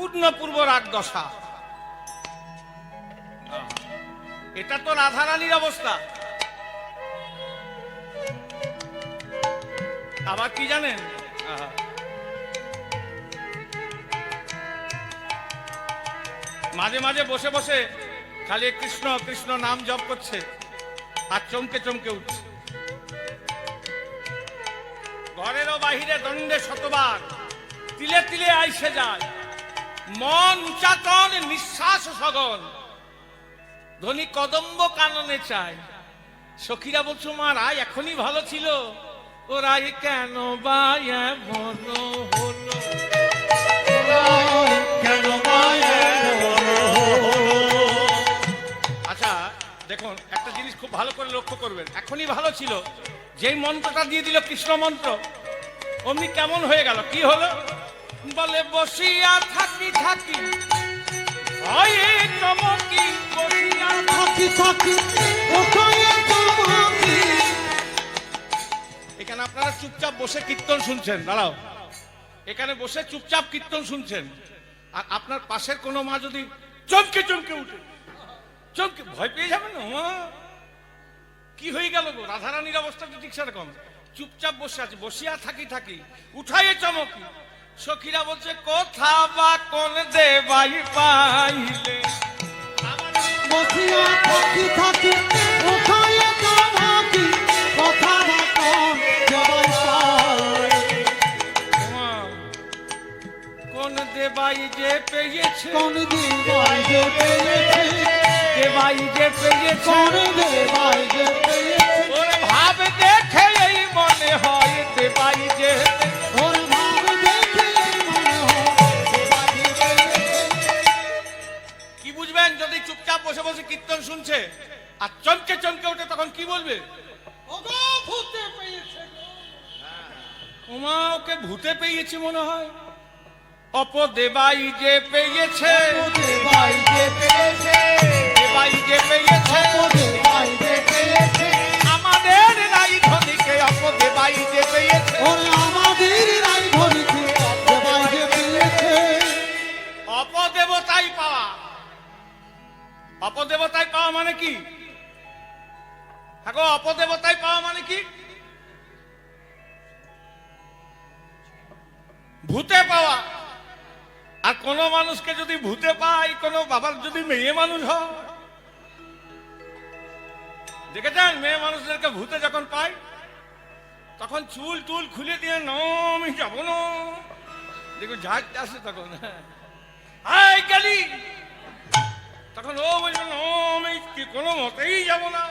পূর্ণ পূর্ব রাগ দশা আহা, এটা তো রাধারানীর অবস্থা। আবার কি জানেন? মাঝে মাঝে বসে বসে খালি কৃষ্ণ কৃষ্ণ নাম জপ করছে আর চমকে চমকে উঠছে। ঘরেরও বাহিরে দণ্ডে শতবার তিলে তিলে আইসে যায়। মন উচাটন নিঃশ্বাস সগন ধনী কদম্ব কাননে চায়, সখীরা বলছো, মা, রায় এখনই ভালো ছিল। ও রায় কেন বা হলো? কেন আচ্ছা দেখুন, একটা জিনিস খুব ভালো করে লক্ষ্য করবেন। এখনই ভালো ছিল। যেই মন্ত্রটা দিয়ে দিল কৃষ্ণ মন্ত্র, অমনি কেমন হয়ে গেল? কি হলো? বলে বসিয়া থাকি থাকি। ভয়ে চমকি, বসিয়া থাকি থাকি। এখানে আপনারা চুপচাপ বসে কীর্তন শুনছেন, দাঁড়াও। এখানে বসে চুপচাপ কীর্তন শুনছেন। আর আপনার পাশের কোনো মা যদি চমকে চমকে উঠে, চমকে, ভয় পেয়ে যাবেন কি হয়ে গেল গো? রাধারানীর অবস্থা তো ঠিক সেরকম। চুপচাপ বসে আছে, বসিয়া থাকি থাকি। উঠাইয়ে চমকি। সখীরা বলছে কোথা বা কোন দেবাই পাইলে? বসিয়া থাকি থাকি কথা কোন দেবাই যে পেয়েছে? কোন বাইরে পেয়েছে? দেবাই যে পেয়েছে? কোন দে বাইরে পেয়েছে? ভাব দেখে অপদেবাই যে পেয়েছে। ওদে বাইরে পেয়েছে দেবাই যে পেয়েছে। পেয়েছে আমাদের নাই ধনীকে অপদেবাই যে পেয়েছে। আমাদের রাই যে অপদেবতাই পাওয়া। অপদেবতাই পাওয়া মানে কি? গো, অপদেবতাই পাওয়া মানে কি? ভূতে পাওয়া। আর কোন মানুষকে যদি ভূতে পাই কোন বাবার যদি মেয়ে মানুষ হয়। দেখেছেন? মেয়ে মানুষদেরকে ভূতে যখন পাই তখন চুল টুল খুলে দিয়ে ন আমি যাব না। দেখো ঝাড়তে আসে তখন। গেলি তখন ও বলবে "না, আমি কি কোনো মতেই যাব না?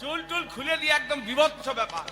চুল টুল খুলে দিয়ে একদম বিভৎস ব্যাপার।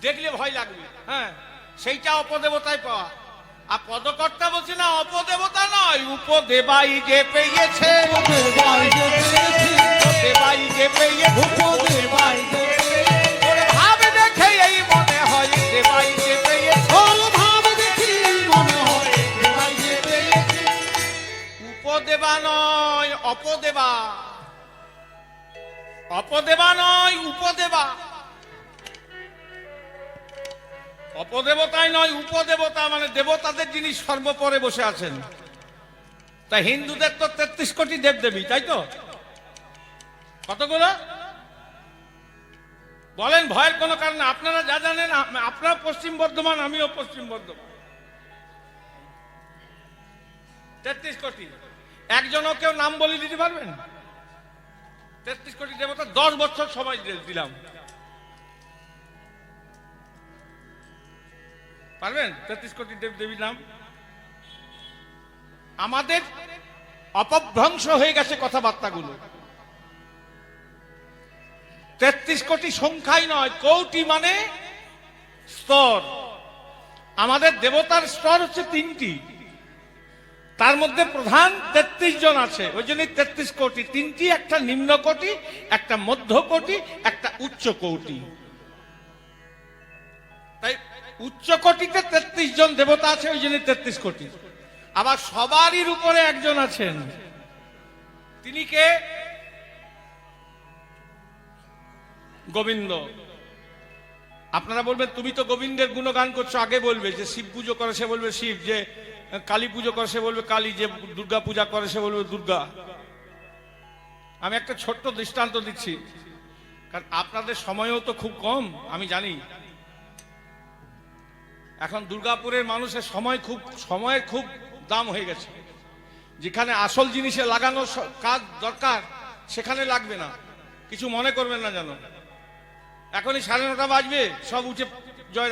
দেখলে ভয় লাগবে হ্যাঁ? সেইটা অপদেবতায় পাওয়া। আর পদকর্তা বলছে না অপদেবতা নয় উপদেবাই যে পেয়েছে। যে পেয়েছে। ভাব দেখে এই মনে হয় দেবাই যে পেয়েছে। ওর ভাব দেখি মনে হয় যে পেয়েছে। উপদেবা নয় অপদেবা। অপদেবা নয় উপদেবা। অপদেবতাই নয়, উপদেবতা মানে দেবতাদের যিনি সর্বপরে বসে আছেন। তা হিন্দুদের তো তেত্রিশ কোটি দেবদেবী, তাই তো? কতগুলো? বলেন, ভয়ের কোনো কারণে আপনারা যা জানেন আপ- আপনারা পশ্চিম বর্ধমান, আমিও পশ্চিম বর্ধমান। তেত্রিশ কোটি। একজনও কেউ নাম বলে দিতে পারবেন? তেত্রিশ কোটি দেবতা, দশ বছর সময় দিলাম। পারবেন? তেত্রিশ কোটি দেব দেবীর নাম। আমাদের অপভ্রংশ হয়ে গেছে কথাবার্তাগুলো। তেত্রিশ কোটি সংখ্যাই নয়, কৌটি মানে স্তর। আমাদের দেবতার স্তর হচ্ছে তিনটি। তার মধ্যে প্রধান তেত্রিশ জন আছে, ওই জন্য তেত্রিশ কোটি। তিনটি, একটা নিম্ন কোটি, একটা মধ্য কোটি, একটা উচ্চ কোটি। তাই উচ্চ কোটিতে তেত্রিশ জন দেবতা আছে, ওই জন্য তেত্রিশ কোটি। আবার সবারই উপরে একজন আছেন। তিনি কে? গোবিন্দ। আপনারা বলবেন, তুমি তো গোবিন্দের গুণগান করছ। আগে বলবে যে শিব পুজো করে, সে বলবে শিব। যে কালী পুজো করে, সে বলবে কালী। যে দুর্গা পূজা করে, সে বলবে দুর্গা। আমি একটা ছোট্ট দৃষ্টান্ত দিচ্ছি। কারণ আপনাদের সময়ও তো খুব কম, আমি জানি। এখন দুর্গাপুরের মানুষের সময় খুব, সময়ের খুব দাম হয়ে গেছে। যেখানে আসল জিনিসে লাগানো কাজ দরকার, সেখানে লাগবে না। কিছু মনে করবেন না যেন। এখনই সাড়ে নটা বাজবে, সব উঠে জয়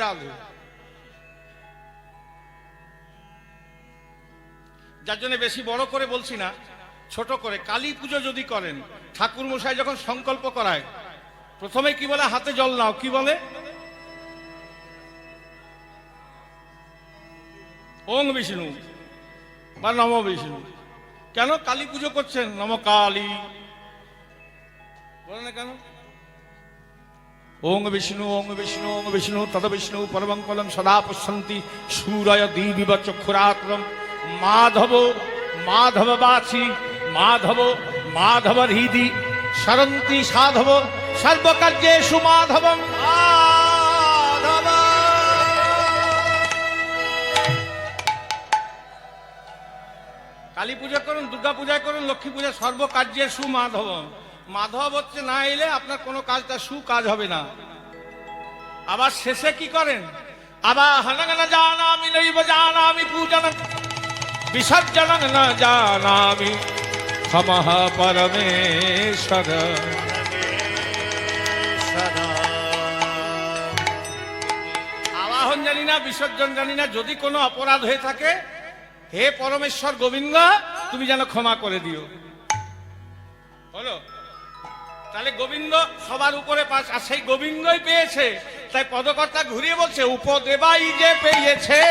যার জন্য বেশি বড় করে বলছি না, ছোট করে। কালী পুজো যদি করেন ঠাকুর মশাই যখন সংকল্প করায়, প্রথমে কি বলে হাতে জল নাও, কি বলে? ওং বিষ্ণু বা নম বিষ্ণু। কেন কালী পুজো করছেন? নম কালী। বলে না কেন? ওং বিষ্ণু ওং বিষ্ণু ওং বিষ্ণু, তদ বিষ্ণু, পরমং কলম সদা পশ্যন্তি, সূরয় দীবিব চক্ষুরাত্রম। মাধব মাধব বাছি মাধব মাধব হৃদি সরন্তি সাধব, সর্বকার্যেষু মাধবম মাধব। কালী পূজা করুন, দুর্গা পূজা করুন, লক্ষ্মী পূজা সর্বকার্যের সু মাধব হচ্ছে না এলে আপনার কোনো কাজটা সু কাজ হবে না। আবার শেষে কি করেন? আবার জানামি, নৈব বিসর্জন না আবাহন জানি না, বিসর্জন জানি না, যদি কোনো অপরাধ হয়ে থাকে হে পরমেশ্বর গোবিন্দ তুমি যেন ক্ষমা করে দিও। হলো তাহলে গোবিন্দ সবার উপরে পাশ আর সেই গোবিন্দই পেয়েছে। তাই পদকর্তা ঘুরিয়ে বলছে উপদেবাই যে পেয়েছে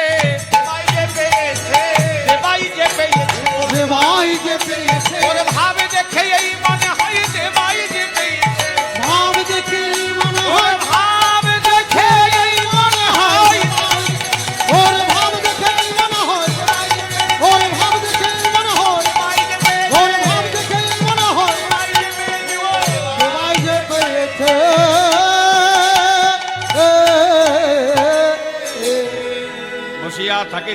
দেবাই যে পেয়েছে দেবাই যে পেয়েছে দেবাই যে পেয়েছে। ওর ভাবে দেখে এই মনে হয় দেবাই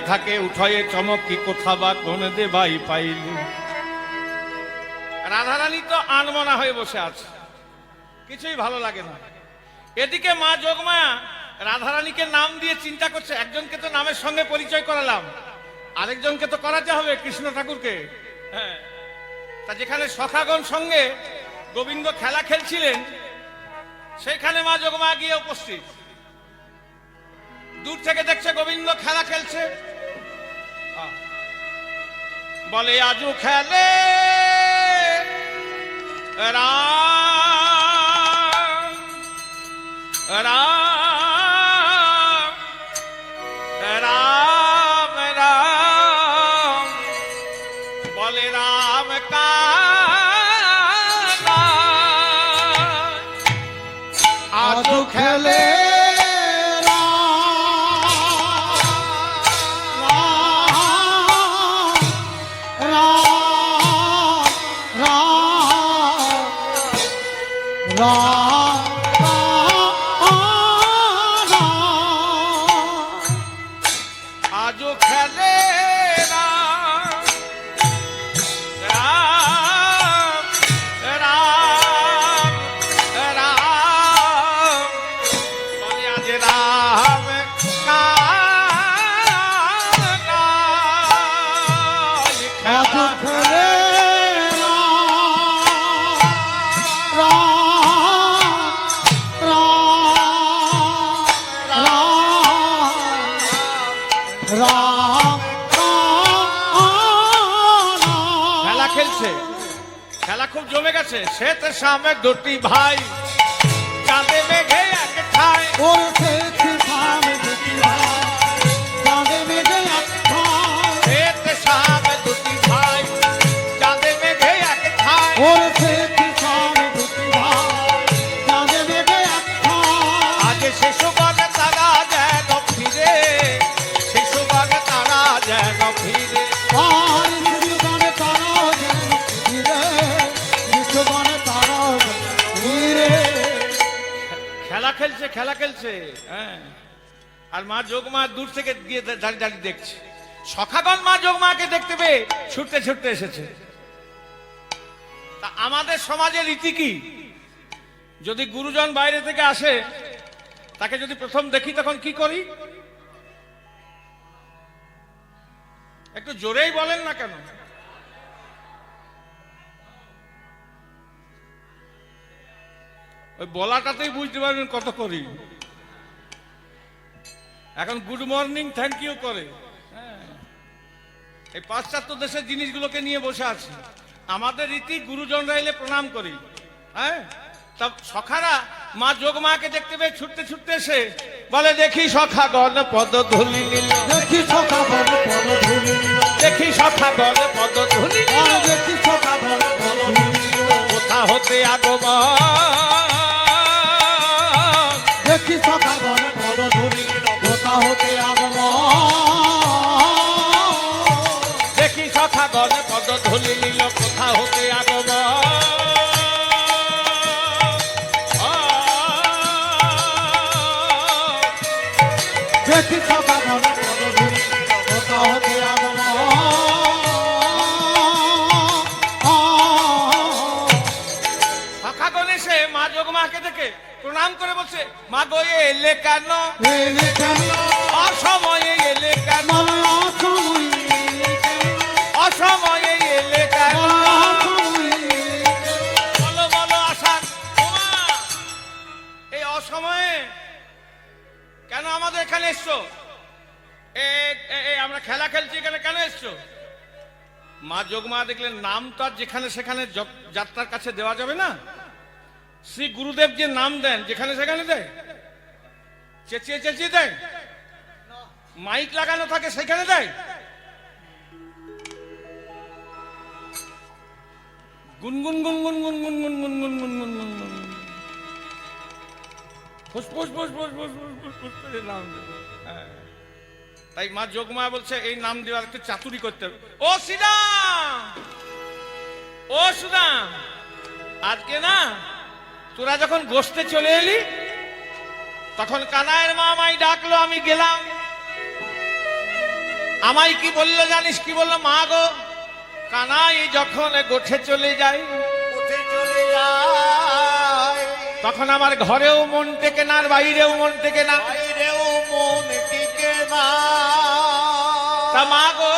থাকে, উঠয়ে চমক কি কোথা বা কোন দেবাই পাইলি। রাধারানী তো আনমনা হয়ে বসে আছে। কিছুই ভালো লাগে না। এদিকে মা যোগমায়া রাধারানীকে নাম দিয়ে চিন্তা করছে, একজনকে তো নামের সঙ্গে পরিচয় করালাম, আরেকজনকে তো করাতে হবে কৃষ্ণ ঠাকুরকে। হ্যাঁ তা যেখানে সখাগণ সঙ্গে গোবিন্দ খেলা খেলছিলেন সেইখানে মা যোগমায়া গিয়ে উপস্থিত। দূর থেকে দেখছে গোবিন্দ খেলা খেলছে। বলে আজু খেলে? ます。জমে গেছে। সে তো সামে দুটি ভাই কাঁদে মেঘে এক ঠাই। হ্যাঁ। আর মা যোগমা দূর থেকে গিয়ে দাঁড়িয়ে দাঁড়িয়ে দেখছে। সখাগণ মা যোগমাকে দেখতে পেয়ে ছুটতে ছুটতে এসেছে। তা আমাদের সমাজের রীতি কি? যদি গুরুজন বাইরে থেকে আসে, তাকে যদি প্রথম দেখি, তখন কি করি? একটু জোরেই বলেন না কেন? ওই বলাটাতেই বুঝতে পারবেন কত করি। এখন গুড মর্নিং থ্যাংক ইউ করে। হ্যাঁ। এই পাশ্চাত্য দেশের জিনিসগুলোকে নিয়ে বসে আছে। আমাদের রীতি গুরুজনরা এলে প্রণাম করি। হ্যাঁ? তা সখারা মা যোগমাকে দেখতে পেয়ে ছুটতে ছুটতে এসে বলে দেখি সখা গণ পদ ধুলি নিল। দেখি সখা বল পদ ধুলি দেখি সখা গণ পদ ধুলি নিল। দেখি সখা বল পদ ধুলি কোথা হতে আগমন? দেখি সখা বল হতে আগমন? সখা গণ এসে মা যোগমাকে দেখে প্রণাম করে বলছে মা গো এলে কেন? অসময়ে এলে কেন? অসময়ে আমাদের এখানে এসছো? আমরা খেলা খেলছি, এখানে কেন এসছো? মা যোগমা দেখলেন, নাম তো আর যেখানে সেখানে যাত্রার কাছে দেওয়া যাবে না। শ্রী গুরুদেব যে নাম দেন, যেখানে সেখানে দেয়। চেঁচিয়ে চেঁচিয়ে দেয়। মাইক লাগানো থাকে, সেখানে দেয়। গুনগুন গুনগুন গুনগুন গুনগুন গুনগুন গুনগুন গুনগুন হ্যাঁ। তাই মা যোগমায়া বলছে, এই নাম দেওয়ার একটু চাতুরি করতে হবে। ও শ্রীরাম ও সুদাম আজকে না, তোরা যখন গোসতে চলে এলি, তখন কানায়ের মা আমায় ডাকলো, আমি গেলাম। আমায় কি বলল জানিস, কি বলল? মা গো, কানাই যখন গোঠে চলে যাই গোঠে চলে যায় তখন আমার ঘরেও মন টেকে না আর বাইরেও মন টেকে না। বাইরেও মন টেকে না। তা মা গো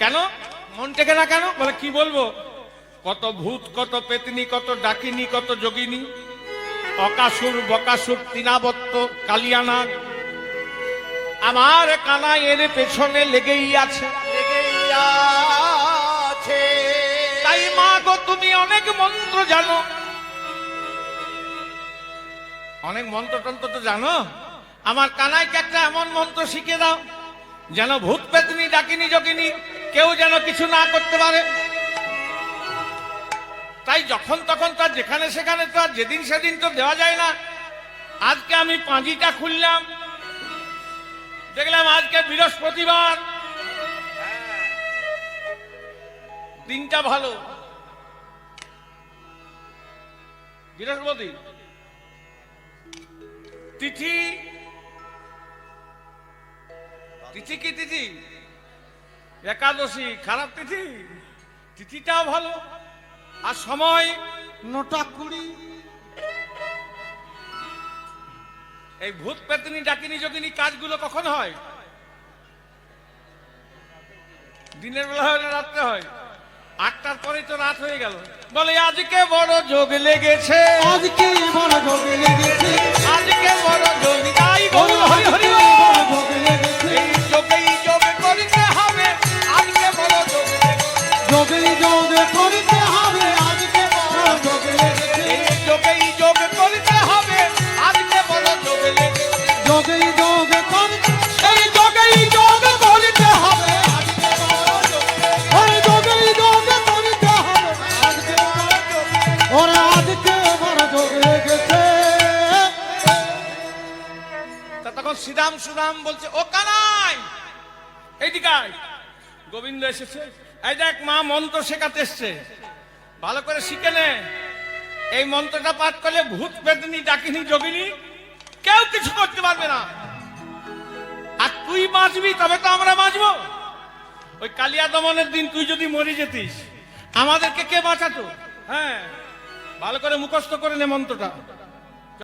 কেন? মন টেকে না কেন? বলে কি বলব? কত ভূত কত পেতনি কত ডাকিনি কত যোগিনী। অকাসুর বকাসুর তিনাবত্ত কালিয়ানা আমার কানা এর পেছনে লেগেই আছে। লেগেই আছে। তাই মা গো তুমি অনেক মন্ত্র জানো। অনেক মন্ত্র টন্ত্র তো জানো? আমার কানাইকে একটা এমন মন্ত্র শিখে দাও, যেন ভূত পেতনি, ডাকিনি জকিনি কেউ যেন কিছু না করতে পারে। তাই যখন তখন তো আর যেখানে সেখানে তো আর যেদিন সেদিন তো দেওয়া যায় না। আজকে আমি পাঁজিটা খুললাম। দেখলাম আজকে বৃহস্পতিবার। দিনটা ভালো। বৃহস্পতি। তিথি? তিথি কি তিথি? একাদশী, খারাপ তিথি? তিথিটাও ভালো। আর সময়? নটা কুড়ি। এই ভূত পেতনি, ডাকিনি, যোগিনী কাজগুলো কখন হয়? দিনের বেলা হয় না রাত্রে হয়? আটটার পরে তো রাত হয়ে গেল। বলে আজকে বড় যোগ লেগেছে। আজকে বড় যোগ লেগেছে। আজকে বড় যোগ তা তখন শ্রীরাম সুরাম বলছে, ও কানাই, এইদিকে। গোবিন্দ এসেছে, এই দেখ মা মন্ত্র শেখাতে এসছে। ভালো করে শিখে নে। এই মন্ত্রটা পাঠ করলে ভূত বেদনি, ডাকিনি, যোগিনী কেউ কিছু করতে পারবে না। আর তুই বাঁচবি, তবে তো আমরা বাঁচবো। ওই কালিয়া দমনের দিন তুই যদি মরে যেতিস, আমাদেরকে কে বাঁচাতো? হ্যাঁ ভালো করে মুখস্থ করে নে মন্ত্রটা।